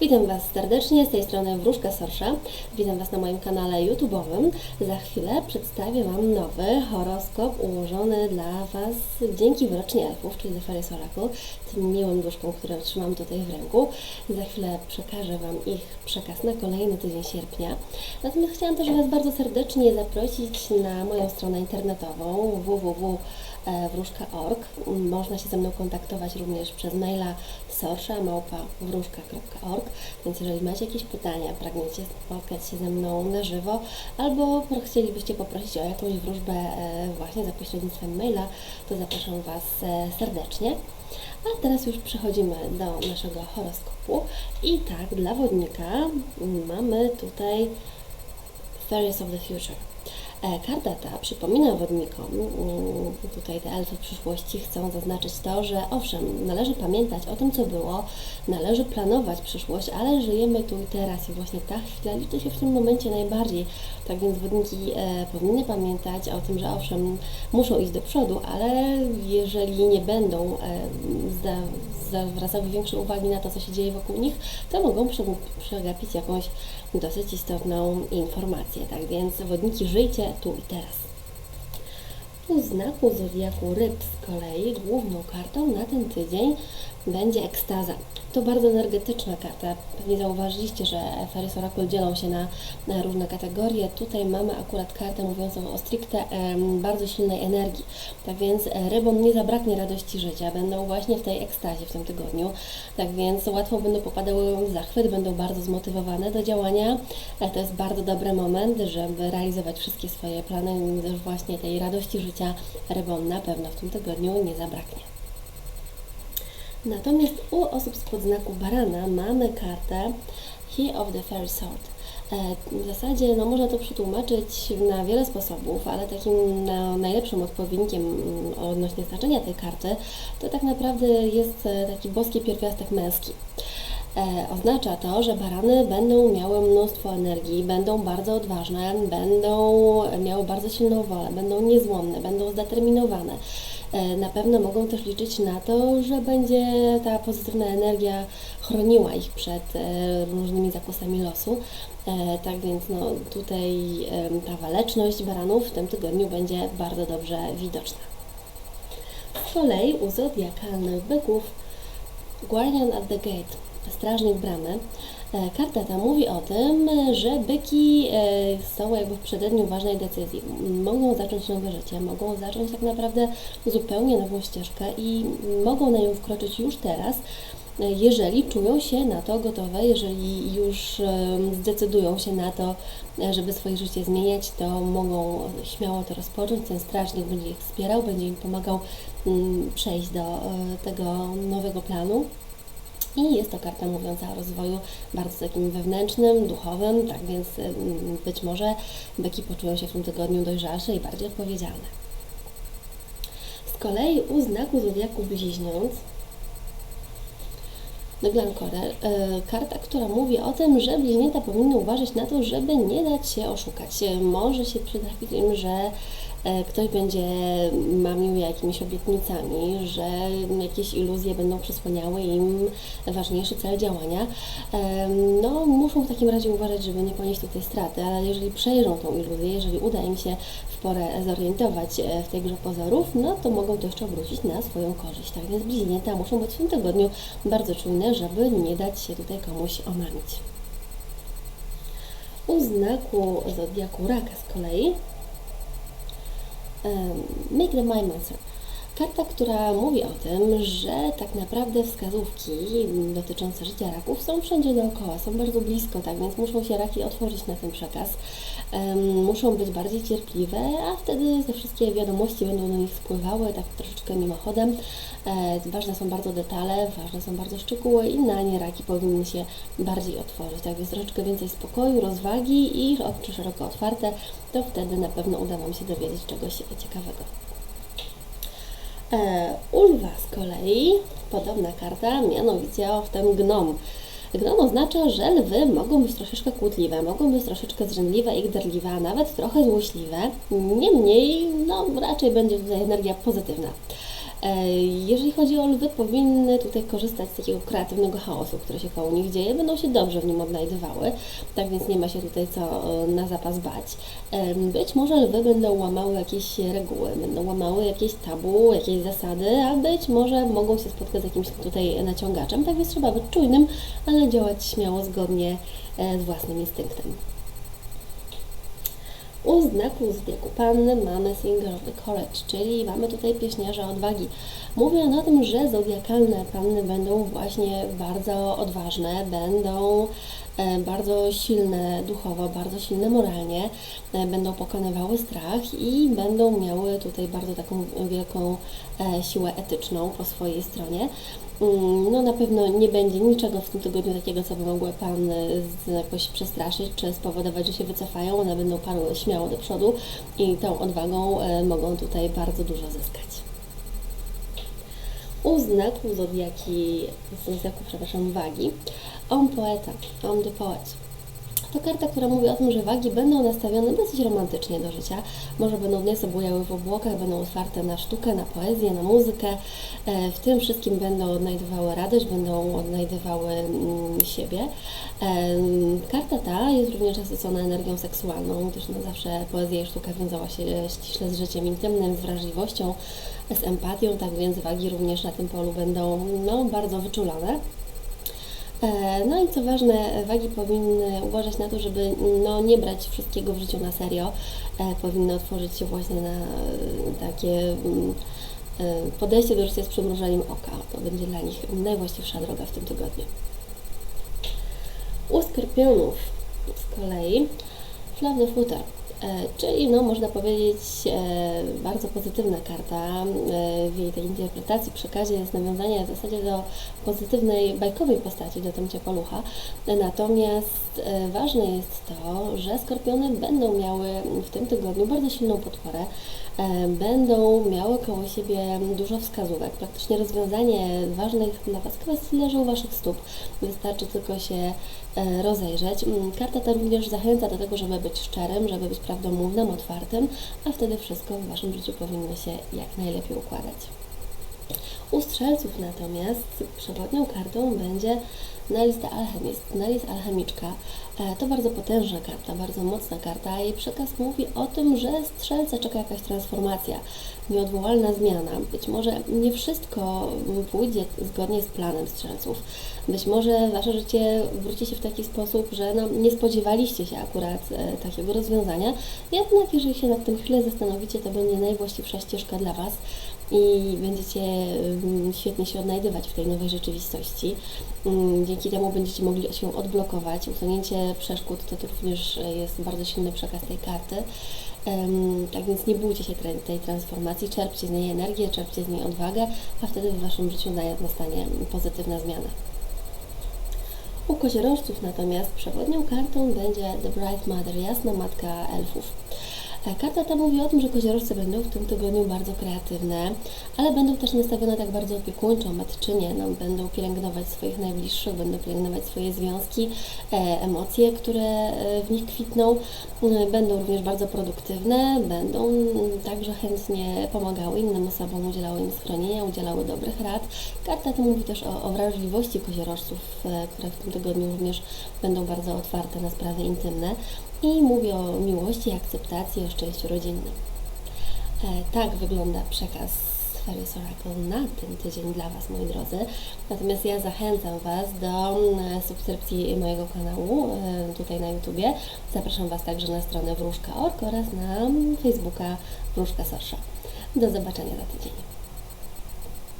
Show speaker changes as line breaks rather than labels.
Witam Was serdecznie, z tej strony Wróżka Sorsza. Witam Was na moim kanale YouTube'owym. Za chwilę przedstawię Wam nowy horoskop ułożony dla Was dzięki wyrocznie elfów, czyli The Fairies Oracle, tym miłym duszkom, które trzymam tutaj w ręku. Za chwilę przekażę Wam ich przekaz na kolejny tydzień sierpnia. Natomiast chciałam też Was bardzo serdecznie zaprosić na moją stronę internetową www wróżka.org. Można się ze mną kontaktować również przez maila sorsza.wróżka.org, więc jeżeli macie jakieś pytania, pragniecie spotkać się ze mną na żywo, albo chcielibyście poprosić o jakąś wróżbę e, właśnie za pośrednictwem maila, to zapraszam Was e, serdecznie. A teraz już przechodzimy do naszego horoskopu. I tak, dla wodnika mamy tutaj Fairies of the Future. E, Karta ta przypomina wodnikom, mm, tutaj te elfy w przyszłości chcą zaznaczyć to, że owszem, należy pamiętać o tym, co było, należy planować przyszłość, ale żyjemy tu i teraz i właśnie ta chwila liczy się w tym momencie najbardziej. Tak więc wodniki e, powinny pamiętać o tym, że owszem, muszą iść do przodu, ale jeżeli nie będą e, zwracały większej uwagi na to, co się dzieje wokół nich, to mogą przegapić jakąś dosyć istotną informację. Tak więc wodniki żyjcie tu i teraz. U znaku zodiaku ryb z kolei główną kartą na ten tydzień będzie ekstaza. To bardzo energetyczna karta. Pewnie zauważyliście, że Ferris Oracle dzielą się na, na, różne kategorie. Tutaj mamy akurat kartę mówiącą o stricte bardzo silnej energii. Tak więc e, rybom nie zabraknie radości życia. Będą właśnie w tej ekstazie w tym tygodniu. Tak więc łatwo będą popadały w zachwyt, będą bardzo zmotywowane do działania. E, to jest bardzo dobry moment, żeby realizować wszystkie swoje plany. Też właśnie tej radości życia rybom na pewno w tym tygodniu nie zabraknie. Natomiast u osób z podznaku barana mamy kartę He of the Fairy Sword. E, w zasadzie no, można to przetłumaczyć na wiele sposobów, ale takim no, najlepszym odpowiednikiem mm, odnośnie znaczenia tej karty to tak naprawdę jest e, taki boski pierwiastek męski. E, oznacza to, że barany będą miały mnóstwo energii, będą bardzo odważne, będą miały bardzo silną wolę, będą niezłomne, będą zdeterminowane. E, na pewno mogą też liczyć na to, że będzie ta pozytywna energia chroniła ich przed e, różnymi zakusami losu. E, tak więc no, tutaj ta waleczność baranów w tym tygodniu będzie bardzo dobrze widoczna. Z kolei u zodiakalnych byków Guardian at the Gate, strażnik bramy, E, karta ta mówi o tym, że byki e, są jakby w przededniu ważnej decyzji. Mogą zacząć nowe życie, mogą zacząć tak naprawdę zupełnie nową ścieżkę i mogą na nią wkroczyć już teraz, e, jeżeli czują się na to gotowe, jeżeli już zdecydują się na to, żeby swoje życie zmieniać, to mogą śmiało to rozpocząć. Ten strażnik będzie ich wspierał, będzie im pomagał mm, przejść do tego nowego planu. I jest to karta mówiąca o rozwoju bardzo takim wewnętrznym, duchowym, tak więc być może beki poczują się w tym tygodniu dojrzalsze i bardziej odpowiedzialne. Z kolei u znaku zodiaku bliźniąc The Glencore, karta, która mówi o tym, że bliźnięta powinny uważać na to, żeby nie dać się oszukać. Może się przytrafić im, że E, ktoś będzie mamił jakimiś obietnicami, że jakieś iluzje będą przysłaniały im ważniejszy cel działania, no muszą w takim razie uważać, żeby nie ponieść tutaj straty, ale jeżeli przejrzą tą iluzję, jeżeli uda im się w porę zorientować e, w tej grze pozorów, no to mogą to jeszcze obrócić na swoją korzyść. Tak więc bliźnięta muszą być w tym tygodniu bardzo czujne, żeby nie dać się tutaj komuś omamić. U znaku zodiaku raka z kolei Um, make the mind answer. Karta, która mówi o tym, że tak naprawdę wskazówki dotyczące życia raków są wszędzie dookoła, są bardzo blisko, tak więc muszą się raki otworzyć na ten przekaz, muszą być bardziej cierpliwe, a wtedy te wszystkie wiadomości będą do nich spływały tak troszeczkę mimochodem. E, ważne są bardzo detale, ważne są bardzo szczegóły i na nie raki powinny się bardziej otworzyć, tak więc troszeczkę więcej spokoju, rozwagi i oczy szeroko otwarte, to wtedy na pewno uda Wam się dowiedzieć czegoś ciekawego. E, u lwa z kolei podobna karta, mianowicie o w tym gnom. Gnom oznacza, że lwy mogą być troszeczkę kłótliwe, mogą być troszeczkę zrzędliwe i gderliwe, a nawet trochę złośliwe. Niemniej, no raczej będzie tutaj energia pozytywna. Jeżeli chodzi o lwy, powinny tutaj korzystać z takiego kreatywnego chaosu, który się koło nich dzieje, będą się dobrze w nim odnajdywały, tak więc nie ma się tutaj co e, na zapas bać. Być może lwy będą łamały jakieś reguły, będą łamały jakieś tabu, jakieś zasady, a być może mogą się spotkać z jakimś tutaj naciągaczem, tak więc trzeba być czujnym, ale działać śmiało, zgodnie e, z własnym instynktem. U znaku zodiaku panny mamy Singer of the Courage, czyli mamy tutaj pieśniarza odwagi. Mówię o tym, że zodiakalne panny będą właśnie bardzo odważne, będą e, bardzo silne duchowo, bardzo silne moralnie, e, będą pokonywały strach i będą miały tutaj bardzo taką wielką e, siłę etyczną po swojej stronie. Mm, No na pewno nie będzie niczego w tym tygodniu takiego, co by mogły Pan z- jakoś przestraszyć, czy spowodować, że się wycofają. One będą parły śmiało do przodu i tą odwagą e, mogą tutaj bardzo dużo zyskać. U znaku zodiaki, znaku, przepraszam, wagi, on poeta, on the poet. To karta, która mówi o tym, że wagi będą nastawione dosyć romantycznie do życia. Może będą dnie bujały w obłokach, będą otwarte na sztukę, na poezję, na muzykę. E, W tym wszystkim będą odnajdywały radość, będą odnajdywały mm, siebie. Em, Karta ta jest również nasycona energią seksualną, gdyż no zawsze poezja i sztuka wiązała się ściśle z życiem intymnym, z wrażliwością, z empatią, tak więc wagi również na tym polu będą no, bardzo wyczulone. E, No i co ważne, wagi powinny uważać na to, żeby no, nie brać wszystkiego w życiu na serio. E, Powinny otworzyć się właśnie na e, takie mm, podejście do życia z przymrużeniem oka. To będzie dla nich najwłaściwsza droga w tym tygodniu. U skorpionów z kolei Flaw the Footer, czyli no, można powiedzieć e, bardzo pozytywna karta. E, w jej tej interpretacji, przekazie jest nawiązanie w zasadzie do pozytywnej, bajkowej postaci, do Tomcia Palucha. E, Natomiast e, ważne jest to, że skorpiony będą miały w tym tygodniu bardzo silną potworę. E, Będą miały koło siebie dużo wskazówek. Praktycznie rozwiązanie ważnych dla Was kwestii leży u Waszych stóp. Wystarczy tylko się e, rozejrzeć. Mm, Karta ta również zachęca do tego, żeby być szczerym, żeby być prawdomównym, otwartym, a wtedy wszystko w Waszym życiu powinno się jak najlepiej układać. U strzelców natomiast przewodnią kartą będzie Nelis the Alchemist, Nelis Alchemiczka. E, To bardzo potężna karta, bardzo mocna karta. Jej przekaz mówi o tym, że strzelca czeka jakaś transformacja, nieodwołalna zmiana. Być może nie wszystko pójdzie zgodnie z planem strzelców. Być może Wasze życie wróci się w taki sposób, że no, nie spodziewaliście się akurat e, takiego rozwiązania. Jednak jeżeli się nad tym chwilę zastanowicie, to będzie najwłaściwsza ścieżka dla Was i będziecie mm, świetnie się odnajdywać w tej nowej rzeczywistości. Mm, Dzięki temu będziecie mogli się odblokować. Usunięcie przeszkód to również jest bardzo silny przekaz tej karty. Tak więc nie bójcie się tej transformacji, czerpcie z niej energię, czerpcie z niej odwagę, a wtedy w Waszym życiu na- nastanie pozytywna zmiana. U koziorożców natomiast przewodnią kartą będzie The Bright Mother, jasna matka elfów. E, Karta ta mówi o tym, że koziorożce będą w tym tygodniu bardzo kreatywne, ale będą też nastawione tak bardzo opiekuńczo, matczynie, no, będą pielęgnować swoich najbliższych, będą pielęgnować swoje związki, e, emocje, które e, w nich kwitną, Mm, będą również bardzo produktywne, będą także chętnie pomagały innym osobom, udzielały im schronienia, udzielały dobrych rad. Karta ta mówi też o, o wrażliwości koziorożców, e, które w tym tygodniu również będą bardzo otwarte na sprawy intymne i mówi o miłości, akceptacji, o szczęściu rodzinnym. E, Tak wygląda przekaz sfery Oracle na ten tydzień dla Was, moi drodzy. Natomiast ja zachęcam Was do mm, subskrypcji mojego kanału e, tutaj na YouTubie. Zapraszam Was także na stronę wróżka.org oraz na Facebooka Wróżka Sorsza. Do zobaczenia za tydzień.